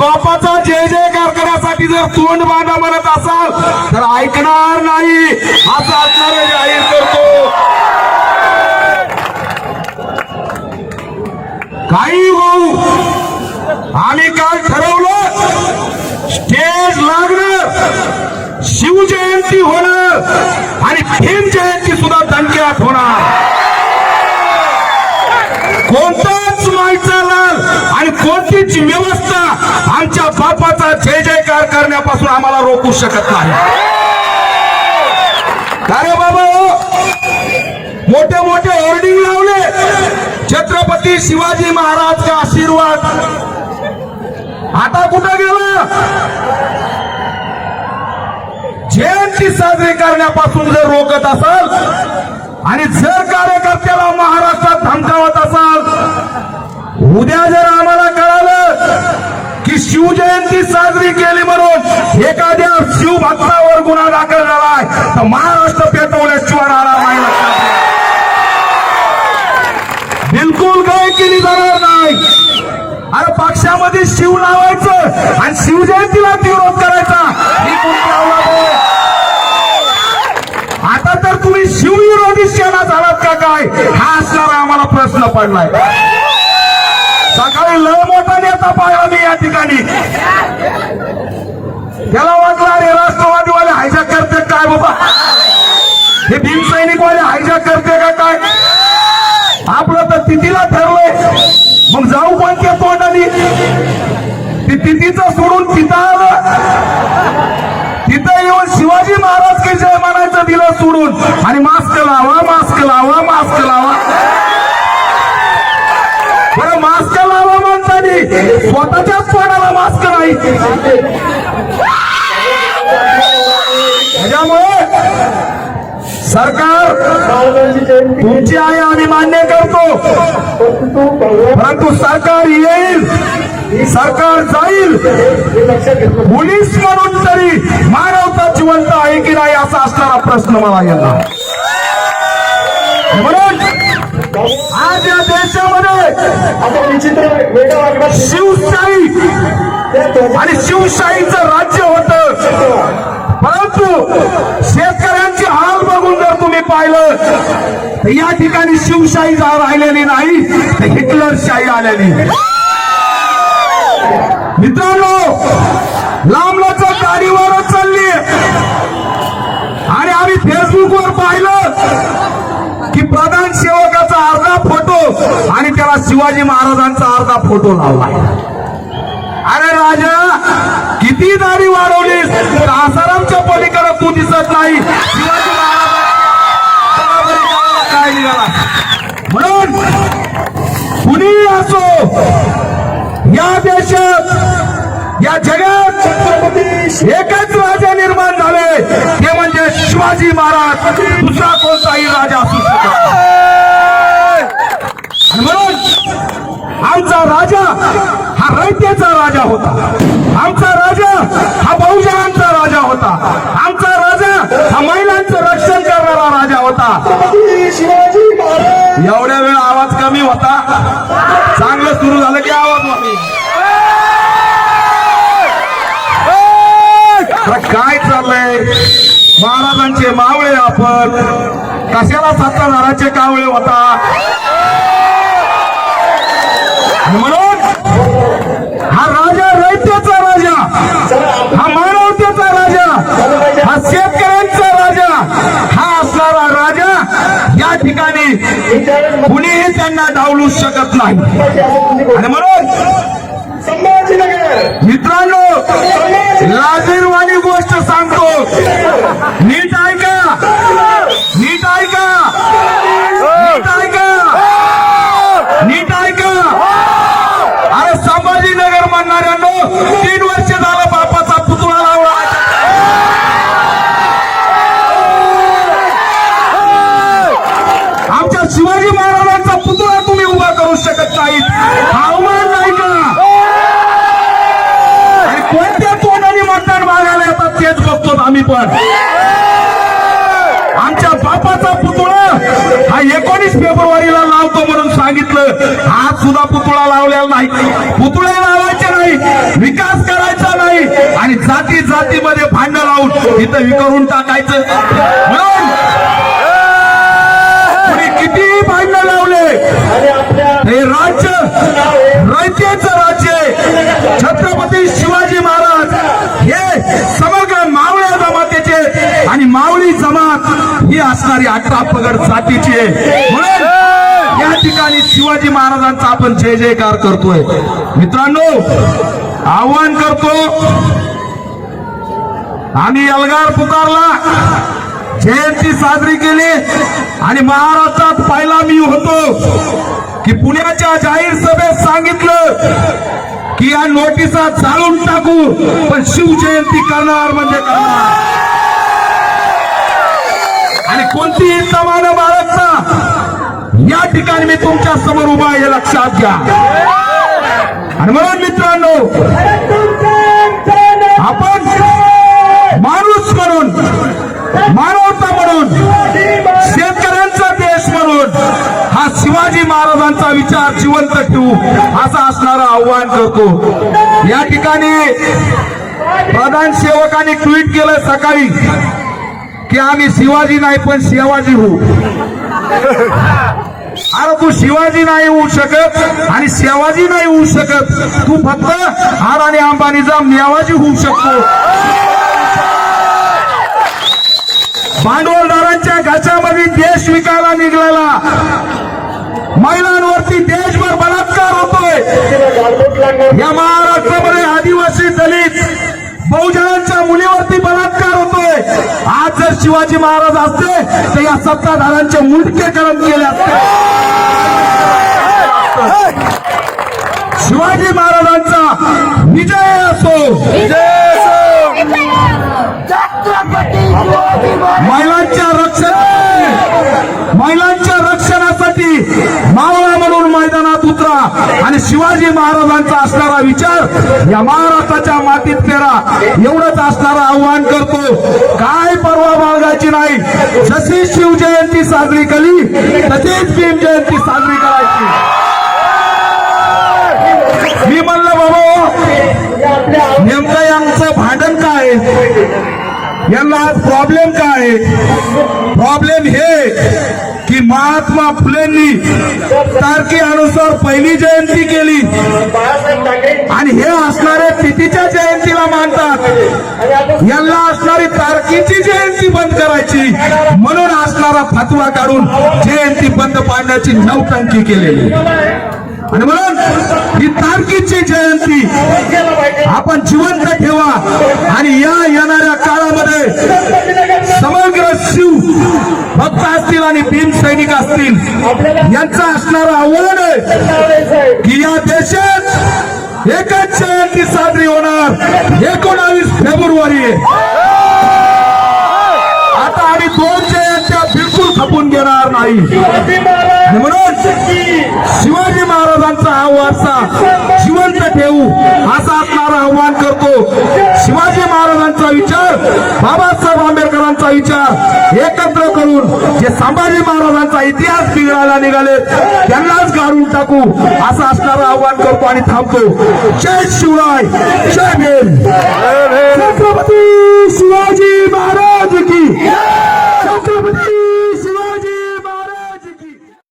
बापाचा जय जयकार करण्यासाठी जर तोंड बांधा म्हणत असाल तर ऐकणार नाही. असं असणार जाहीर करतो. काही भाऊ आम्ही काल ठरवलं स्टेज लागणं शिवजयंती होणं आणि भीम जयंती सुद्धा दणक्यात होणार. कोणता कोणतीच व्यवस्था आमच्या बापाचा जय जयकार करण्यापासून आम्हाला रोखू शकत नाही. अरे बाबा? मोठे मोठे होर्डिंग लावले. छत्रपती शिवाजी महाराज का आशीर्वाद. आता कुठं गेला? जयंती साजरी करण्यापासून जर रोखत असाल आणि जर कार्यकर्त्याला महाराष्ट्रात धमकावत असाल उद्या जर आम्हाला कळालं की शिवजयंती साजरी केली म्हणून एखाद्या शिवभक्तावर गुन्हा दाखल झालाय तर महाराष्ट्र पेटवल्याशिवाय राहणार नाही. बिलकुल काय केली जाणार नाही. अरे पक्षामध्ये शिव लावायचं आणि शिवजयंतीला विरोध करायचा आता तर तुम्ही शिवविरोधी सेना झालात का काय? हा असणारा आम्हाला प्रश्न पडलाय. लय मोठा नेता पाहिला मी या ठिकाणी. त्याला वाटला अरे राष्ट्रवादीवाले हायजॅक करते काय बाबा? हे भीमसैनिकवाले हायजॅक करते का काय? आपलं तर तिथीला ठरलंय. मग जाऊ पण त्या तोंडाने? ती तिथीचं सोडून तिथं आलं. तिथं येऊन शिवाजी महाराज की जय म्हणायचं दिलं सोडून. आणि मास्क लावा मास्क लावा मास्क लावा. बरं मास्क नाही स्वतःच्याच पोटाला मास्क नाही त्याच्यामुळे सरकार तुमची आहे आम्ही मान्य करतो. परंतु सरकार येईल सरकार जाईल. पोलीस म्हणून तरी मानवता जिवंत आहे की नाही असा असणारा प्रश्न मला यांना म्हणून आज या देशामध्ये आता विचित्र शिवशाही. आणि शिवशाहीचं राज्य होत. परंतु शेतकऱ्यांचे हाल बघून जर तुम्ही पाहिलं तर या ठिकाणी शिवशाही जा राहिलेली नाही तर हिटलरशाही आलेली. मित्रांनो लांबलचक गाडीवर चालली आणि आम्ही फेसबुकवर पाहिलं की प्रधान सेवकाचा अर्धा फोटो आणि त्याला शिवाजी महाराजांचा अर्धा फोटो लावलाय अरे राजा किती दाढी वाढवलीस? आसारामच्या पलीकडे तू दिसत नाही. शिवाजी काय निघाला? म्हणून कुणी असो या देशात या जगात एकच राजा निर्माण झाले. ते म्हणजे शिवाजी महाराज. दुसरा कोणताही राजा असो शकत नाही. आणि म्हणून आमचा राजा हा रयतेचा राजा होता. आमचा राजा हा बहुजनांचा राजा होता. आमचा राजा हा महिलांचं रक्षण करणारा राजा होता. एवढ्या वेळ आवाज कमी होता. चांगलं सुरू झालं की आवाज वाढली काय चाललंय? महाराजांचे मावळे आपण. कशाला सत्ताधाराचे कावळे होता? आणि म्हणून हा राजा रयतेचा राजा हा मानवतेचा राजा हा शेतकऱ्यांचा राजा हा असणारा राजा या ठिकाणी कुणीही त्यांना डावलू शकत नाही. आणि म्हणून मित्रांनो लाजीरवाणी गोष्ट सांगतो. नीट आपण आमच्या बापाचा पुतळा हा एकोणीस फेब्रुवारीला लावतो म्हणून सांगितलं. आज सुद्धा पुतळा लावलेला नाही. पुतळे लावायचे नाही विकास करायचा नाही आणि जाती जातीमध्ये भांडण लावून इथं विकरून टाकायचं. म्हणून किती भांडण लावले हे राज्य रयतेच राज्य आहे. छत्रपती शिवाजी महाराज हे समग्र मावळ्या जमातीचे आणि मावळी जमात ही असणारी अठरा पगड जातीची आहे. म्हणून या ठिकाणी शिवाजी महाराजांचा आपण जय जयकार करतोय. मित्रांनो आव्हान करतो. आम्ही अलगार पुकारला. जयंती साजरी केली. आणि महाराष्ट्रात पहिला मी होतो की पुण्याच्या जाहीर सभेत सांगितलं की या नोटिसा चालून टाकू पण शिवजयंती करणार म्हणजे करणार. कोणतीही समान बाळगता या ठिकाणी मी तुमच्यासमोर उभा आहे लक्षात घ्या. आणि म्हणून मित्रांनो आपण माणूस म्हणून मानवता म्हणून शेतकऱ्यांचा देश म्हणून हा शिवाजी महाराजांचा विचार जिवंत ठेवू असं असणारं आव्हान करतो. या ठिकाणी प्रधान सेवकांनी ट्विट केलं सकाळी. की आम्ही शिवाजी नाही पण शिवाजी होऊ. अरे तू शिवाजी नाही होऊ शकत आणि शिवाजी नाही होऊ शकत. तू फक्त हार आणि अंबानीचा मेवाजी होऊ शकतो. भांडवलदारांच्या घशामध्ये देश विकायला निघाला. महिलांवरती देशभर बलात्कार होतोय. या महाराष्ट्रामध्ये आदिवासी दलित बहुजनांच्या मुलीवरती बलात्कार होतोय. आज जर शिवाजी महाराज असते तर या सत्ताधाऱ्यांचे मुंडके करम केले असते. शिवाजी महाराजांचा विजय असो. आणि शिवाजी महाराजांचा असणारा विचार या महाराष्ट्राच्या मातीत पेरा एवढंच असणारं आव्हान करतो. काय परवा बाळगायची नाही. जशी शिवजयंती साजरी केली तशीच भीम जयंती साजरी करायची. मी म्हणलं बाबा नेमकं यांचं भांडण काय? यांना आज प्रॉब्लेम काय? प्रॉब्लेम हे की महात्मा फुलेंनी तारखेनुसार पहिली जयंती केली. आणि हे असणारे तिथीच्या जयंतीला मानतात. यांना असणारी तारखेची जयंती बंद करायची. म्हणून असणारा फतवा काढून जयंती बंद पाडण्याची नवटंकी केलेली. आणि म्हणून ही तारखेची जयंती आपण जिवंत ठेवा. आणि या येणाऱ्या काळामध्ये शिव भक्त असतील आणि भीम सैनिक असतील आपल्याला यांचं असणारं आव्हान आहे की या देशात एकच जयंती साजरी होणार एकोणावीस फेब्रुवारी. आता आम्ही दोन जयंत्या बिलकुल खपून घेणार नाही. म्हणून शिवाजी महाराजांचा हा वारसा जिवंत ठेवू असं असणारं आव्हान करतो. शिवाजी महाराजांचा विचार बाबासाहेब आंबेडकर आंबेडकरांचा विचार एकत्र करून जे संभाजी महाराजांचा इतिहास बिघडायला निघाले त्यांनाच गाडून टाकू असं असणारं आव्हान करतो आणि थांबतो. जय शिवराय जय भीम. छत्रपती शिवाजी महाराज की छत्रपती